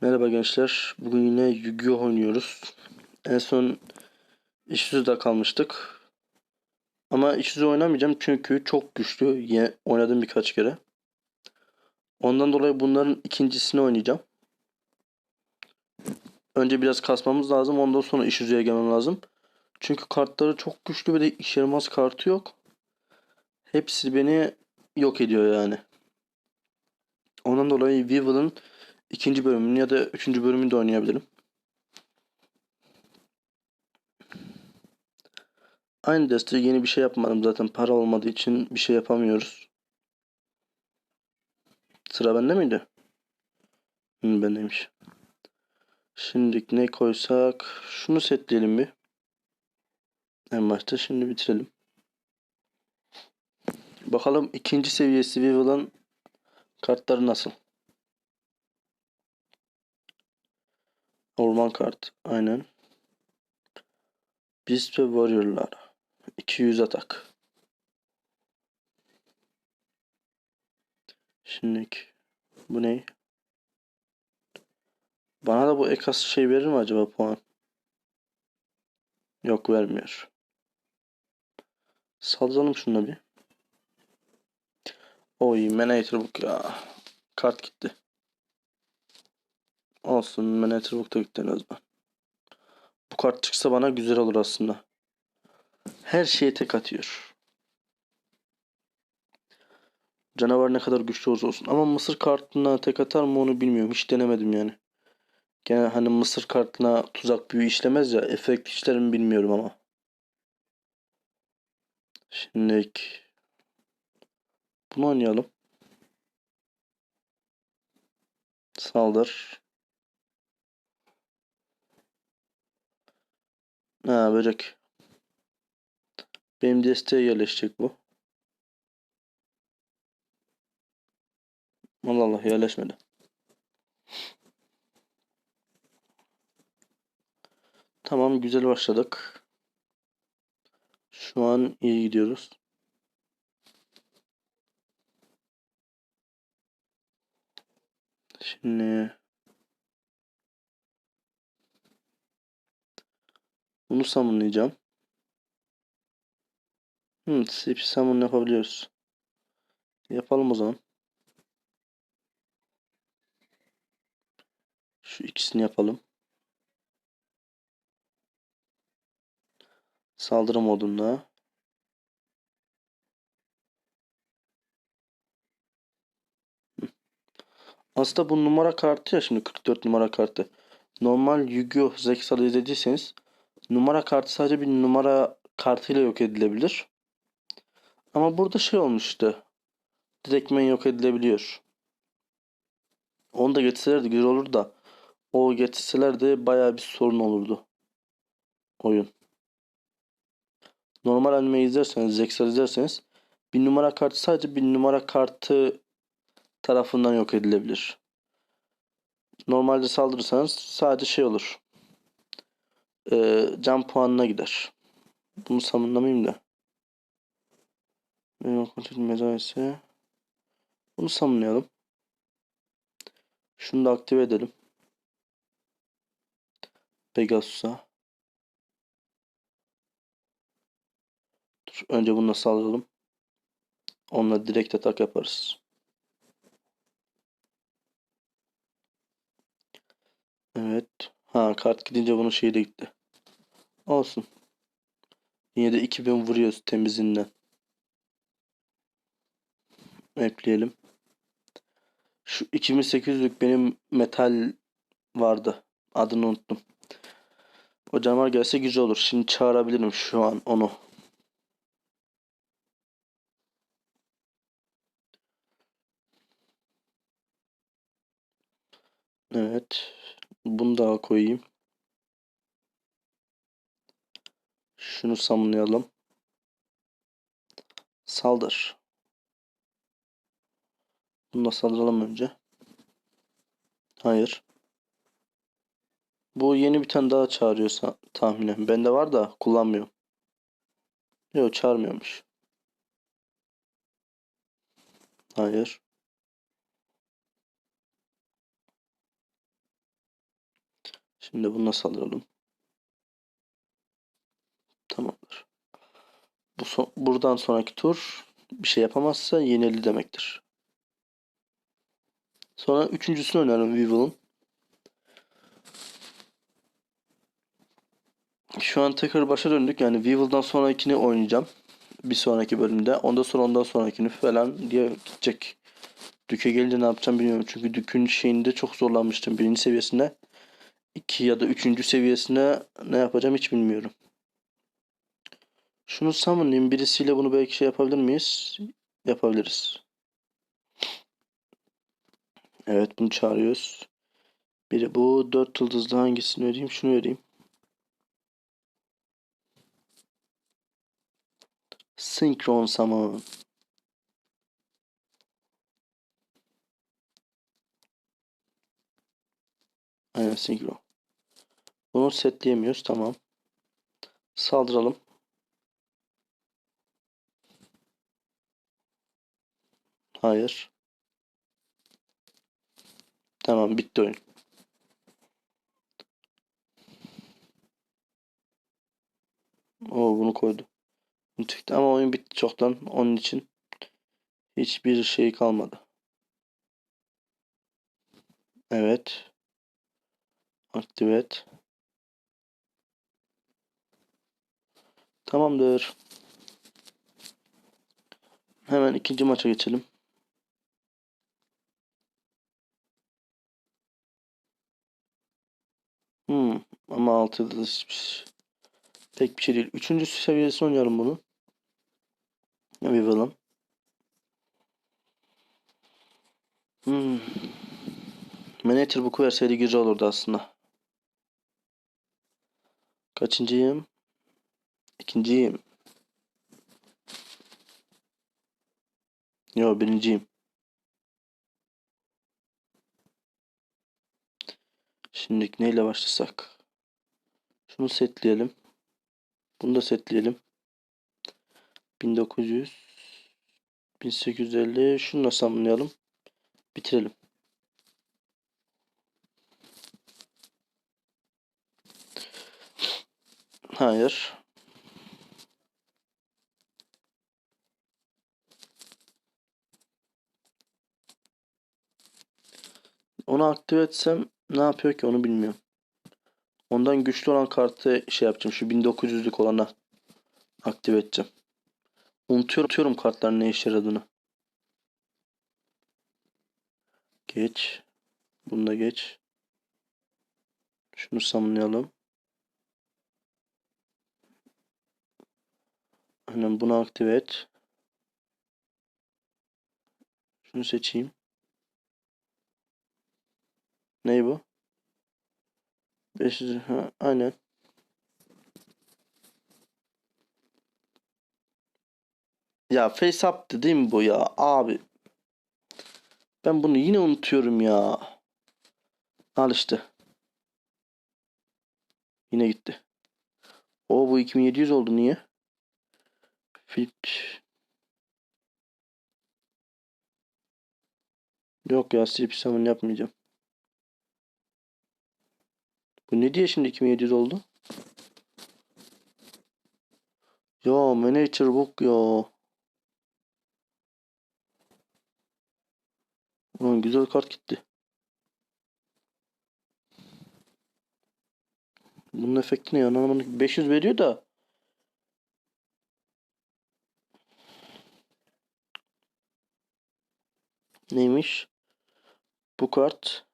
Merhaba gençler. Bugün yine Yu-Gi-Oh oynuyoruz. En son İşsüz'de kalmıştık. Ama İşsüz'ü oynamayacağım çünkü çok güçlü. Yine oynadım birkaç kere. Ondan dolayı bunların ikincisini oynayacağım. Önce biraz kasmamız lazım. Ondan sonra İşsüz'e gelmem lazım. Çünkü kartları çok güçlü ve de işe kartı yok. Hepsi beni yok ediyor yani. Ondan dolayı Weevil'ın ikinci bölümünü ya da üçüncü bölümünü de oynayabilirim. Aynı deste yeni bir şey yapmadım zaten para olmadığı için bir şey yapamıyoruz. Sıra bende miydi? Hı, bendeymiş. Şimdi ne koysak şunu setleyelim bir. En başta şimdi bitirelim. Bakalım ikinci seviyesi Weevil'ın kartları nasıl? Orman kart. Aynen. Beast ve Warrior'lar. 200 atak. Şimdilik. Bu ne? Bana da bu Ekas şey verir mi acaba puan? Yok vermiyor. Saldıralım şuna bir. Oy Manator Book ya. Kart gitti. Olsun Manator Book da gitti en azından. Bu kart çıksa bana güzel olur aslında. Her şeye tek atıyor. Canavar ne kadar güçlü olursa olsun. Ama Mısır kartına tek atar mı onu bilmiyorum. Hiç denemedim yani. Gene hani Mısır kartına tuzak büyü işlemez ya. Efekt işler mi bilmiyorum ama. Şimdi bunu oynayalım. Saldır. Ha böcek. Benim desteğe yerleşecek bu. Allah Allah yerleşmedi. Tamam güzel başladık. Şu an iyi gidiyoruz. Şimdi bunu summonlayacağım. Hmm, CP summon yapabiliyoruz. Yapalım o zaman. Şu ikisini yapalım. Saldırı modunda. Aslında bu numara kartı ya şimdi 44 numara kartı. Normal Yu-Gi-Oh! Zexal'ı izlediyseniz numara kartı sadece bir numara kartıyla yok edilebilir. Ama burada şey olmuştu. Direktmen yok edilebiliyor. Onu da getirselerdi güzel olur da o getirselerdi bayağı bir sorun olurdu. Oyun. Normal anime izlerseniz, Zexal izlerseniz bir numara kartı sadece bir numara kartı tarafından yok edilebilir. Normalde saldırırsanız sadece şey olur. Ee, can puanına gider. Bunu savunlamayayım da. Benim kontrol mesaisi. Bunu savunlayalım. Şunu da aktive edelim. Pegasus'a. Dur, önce bununla saldıralım. Onunla direkt atak yaparız. Evet. Ha kart gidince bunun şeyi de gitti. Olsun. Yine de 2000 vuruyoruz temizinden. Ekleyelim. Şu 2800'lük benim metal vardı. Adını unuttum. O canavar gelse güzel olur. Şimdi çağırabilirim şu an onu. Evet. Bunu daha koyayım. Şunu samlayalım. Saldır. Bunu da saldıralım önce. Hayır. Bu yeni bir tane daha çağırıyorsa tahminen. Bende var da kullanmıyorum. Yok çağırmıyormuş. Hayır. Şimdi bununla saldıralım. Tamamdır. Bu son, buradan sonraki tur bir şey yapamazsa yenildi demektir. Sonra üçüncüsünü oynarım Weevil'ın. Şu an tekrar başa döndük. Yani Weevil'dan sonrakini oynayacağım. Bir sonraki bölümde. Ondan sonra ondan sonrakini falan diye gidecek. Dük'e gelince ne yapacağım bilmiyorum. Çünkü Dük'ün şeyinde çok zorlanmıştım. Birinci seviyesinde. iki ya da üçüncü seviyesine ne yapacağım hiç bilmiyorum. Şunu summonlayayım. Birisiyle bunu belki şey yapabilir miyiz? Yapabiliriz. Evet bunu çağırıyoruz. Biri bu. Dört yıldızlı hangisini vereyim? Şunu vereyim. Synchron Summon. Aynen Synchron. Bunu setleyemiyoruz. Tamam. Saldıralım. Hayır. Tamam bitti oyun. O bunu koydu. Ama oyun bitti çoktan. Onun için hiçbir şey kalmadı. Evet. Aktive et. Tamamdır. Hemen ikinci maça geçelim. Hmm, ama 6 yıldız pek bir şey değil. Üçüncü seviyesi oynayalım bunu. Bir bakalım. Hmm. Manager book'u verseydi güzel olurdu aslında. Kaçıncıyım? İkinciyim. Yo birinciyim. Şimdi neyle başlasak? Şunu setleyelim. Bunu da setleyelim. 1900 1850 şunu da samlayalım. Bitirelim. Hayır. Onu aktive etsem ne yapıyor ki onu bilmiyorum. Ondan güçlü olan kartı şey yapacağım. Şu 1900'lük olana aktive edeceğim. Unutuyorum, unutuyorum kartların ne işe yaradığını. Geç. Bunu da geç. Şunu samlayalım. Aynen bunu aktive et. Şunu seçeyim. Ney bu? 500 ha, aynen. Ya face up'tı mi bu ya abi? Ben bunu yine unutuyorum ya. Al işte. Yine gitti. O bu 2700 oldu niye? Fit. Yok ya silip yapmayacağım. Bu ne diye şimdi 2700 oldu? Ya manager book ya. Ulan güzel kart gitti. Bunun efekti ne ya? Anlamadım. 500 veriyor da. Neymiş? Bu kart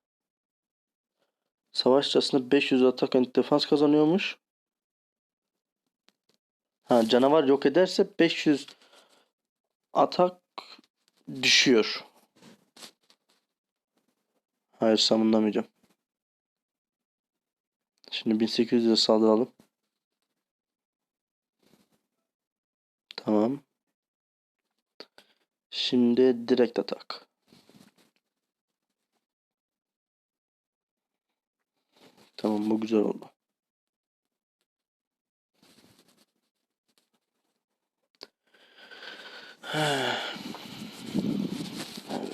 savaş sırasında 500 atak and defans kazanıyormuş. Ha canavar yok ederse 500 atak düşüyor. Hayır savunlamayacağım. Şimdi 1800'e saldıralım. Tamam. Şimdi direkt atak. Tamam bu güzel oldu.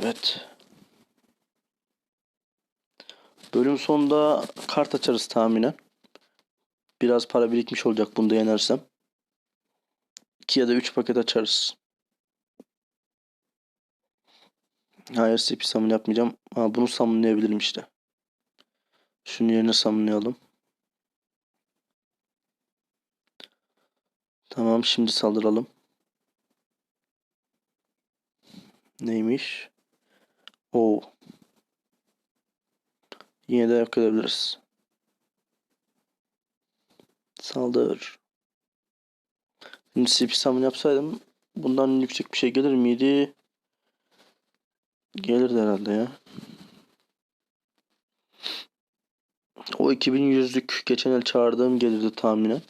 Evet. Bölüm sonunda kart açarız tahminen. Biraz para birikmiş olacak bunda yenersem. 2 ya da 3 paket açarız. Hayır CP summon yapmayacağım. Ha, bunu summonlayabilirim işte. Şunun yerine summonlayalım. Tamam şimdi saldıralım. Neymiş? Oo. Yine de yok edebiliriz. Saldır. Şimdi CP summon yapsaydım bundan yüksek bir şey gelir miydi? Gelirdi herhalde ya. O 2100'lük geçen el çağırdığım gelirdi tahminen.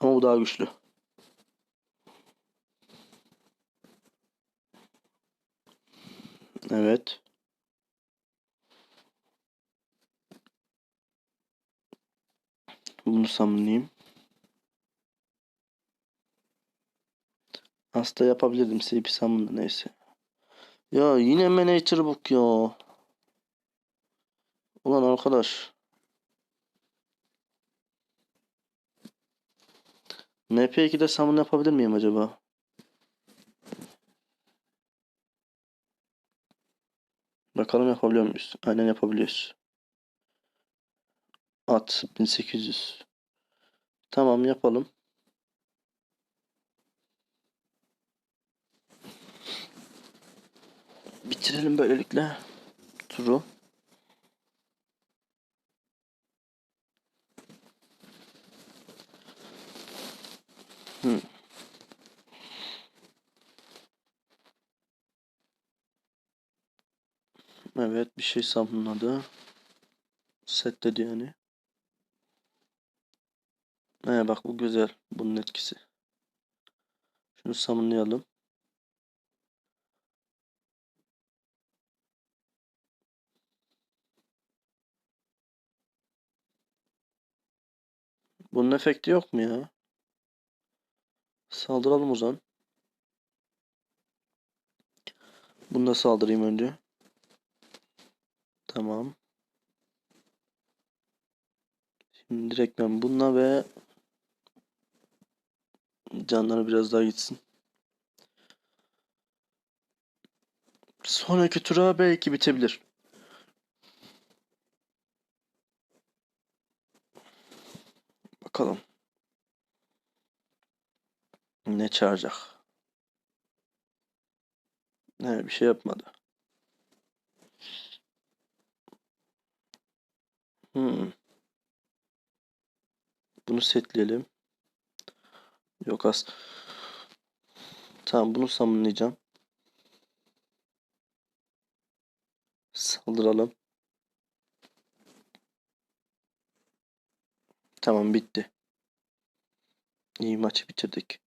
Ama bu daha güçlü. Evet. Bunu summonlayayım. Hasta yapabilirdim CP summon'da neyse. Ya yine manager book ya. Ulan arkadaş. MP2'de summon yapabilir miyim acaba? Bakalım yapabiliyor muyuz? Aynen yapabiliyoruz. At 1800. Tamam yapalım. Bitirelim böylelikle turu. Hmm. Evet bir şey summonladı. Set dedi yani. He bak bu güzel. Bunun etkisi. Şunu summonlayalım. Bunun efekti yok mu ya? Saldıralım o zaman. Bunu da saldırayım önce. Tamam. Şimdi direkt ben bununla ve canları biraz daha gitsin. Sonraki tura belki bitebilir. Bakalım. Ne çağıracak? Ne bir şey yapmadı. Hmm. Bunu setleyelim. Yok az. Tamam bunu summonlayacağım. Saldıralım. Tamam bitti. İyi maçı bitirdik.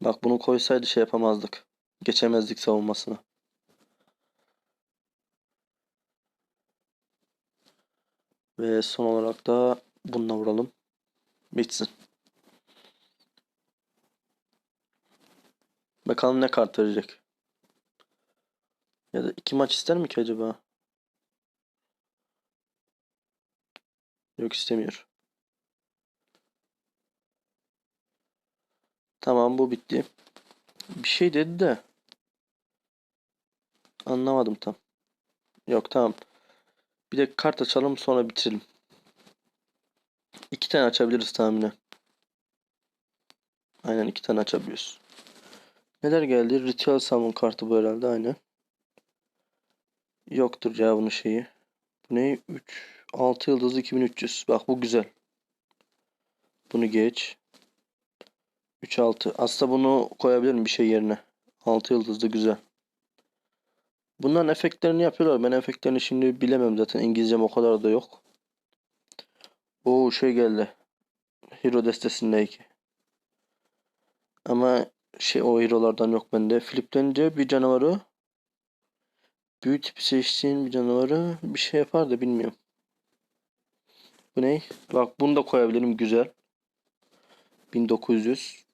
Bak bunu koysaydı şey yapamazdık. Geçemezdik savunmasını. Ve son olarak da bununla vuralım. Bitsin. Bakalım ne kart verecek. Ya da iki maç ister mi ki acaba? Yok istemiyor. Tamam bu bitti. Bir şey dedi de. Anlamadım tam. Yok tamam. Bir de kart açalım sonra bitirelim. İki tane açabiliriz tahminen. Aynen iki tane açabiliyoruz. Neler geldi? Ritual Summon kartı bu herhalde aynen. Yoktur ya bunun şeyi. Bu ne? 3 6 yıldızlı 2300. Bak bu güzel. Bunu geç. 3 6. Aslında bunu koyabilirim bir şey yerine. 6 yıldızlı güzel. Bunların efektlerini yapıyorlar. Ben efektlerini şimdi bilemem zaten. İngilizcem o kadar da yok. O şey geldi. Hero destesindeki. Ama şey o hero'lardan yok bende. Fliplenince bir canavarı büyü tipi seçtiğin bir canavarı bir şey yapar da bilmiyorum. Bu ne? Bak bunu da koyabilirim güzel. 1900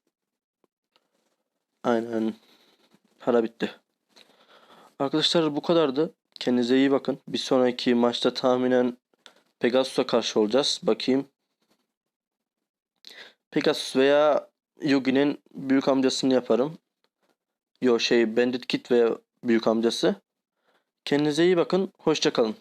Aynen. Para bitti. Arkadaşlar bu kadardı. Kendinize iyi bakın. Bir sonraki maçta tahminen Pegasus'a karşı olacağız. Bakayım. Pegasus veya Yugi'nin büyük amcasını yaparım. Yo şey Bandit Kid ve büyük amcası. Kendinize iyi bakın. Hoşça kalın.